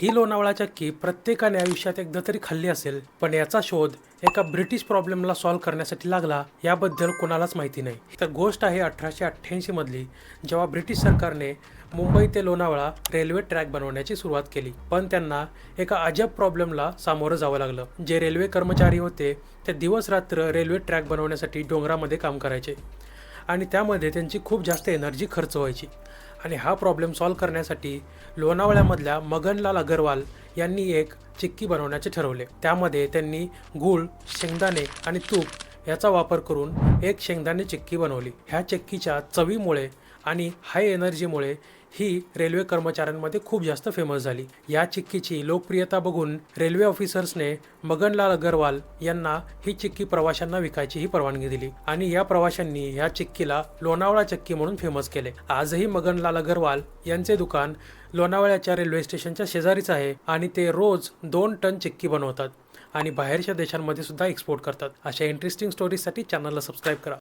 ही लोणावळा चक्की प्रत्येकाने आयुष्यात एकदा तरी खाल्ली असेल पण याचा शोध एका ब्रिटिश प्रॉब्लेमला सॉल्व्ह करण्यासाठी लागला याबद्दल कोणालाच माहिती नाही. तर गोष्ट आहे अठराशे अठ्ठ्याऐंशी मधली जेव्हा ब्रिटिश सरकारने मुंबई ते लोणावळा रेल्वे ट्रॅक बनवण्याची सुरुवात केली. पण त्यांना एका अजब प्रॉब्लेमला सामोरं जावं लागलं. जे रेल्वे कर्मचारी होते ते दिवस रात्र रेल्वे ट्रॅक बनवण्यासाठी डोंगरामध्ये काम करायचे. आणि त्यामध्ये त्यांची खूप जास्त एनर्जी खर्च व्हायची. आणि हा प्रॉब्लेम सॉल्व करण्यासाठी लोणावळ्यामधल्या मगनलाल अगरवाल यांनी एक चिक्की बनवण्याचे ठरवले. त्यामध्ये त्यांनी गूळ शेंगदाणे आणि तूप याचा वापर करून एक शेंगदाणे चिक्की बनवली. ह्या चिक्कीच्या चवीमुळे आणि हाय एनर्जीमुळे ही रेल्वे कर्मचाऱ्यांमध्ये खूप जास्त फेमस झाली. या चिक्कीची लोकप्रियता बघून रेल्वे ऑफिसर्सने मगनलाल अगरवाल यांना ही चिक्की प्रवाशांना विकायची ही परवानगी दिली आणि या प्रवाशांनी या चिक्कीला लोणावळा चक्की म्हणून फेमस केले. आजही मगनलाल अगरवाल यांचे दुकान लोणावळ्याच्या रेल्वे स्टेशनच्या शेजारीच आहे आणि ते रोज दोन टन चिक्की बनवतात आणि बाहेरच्या देशांमध्ये सुद्धा एक्सपोर्ट करतात. अशा इंटरेस्टिंग स्टोरीजसाठी चॅनलला सबस्क्राईब करा.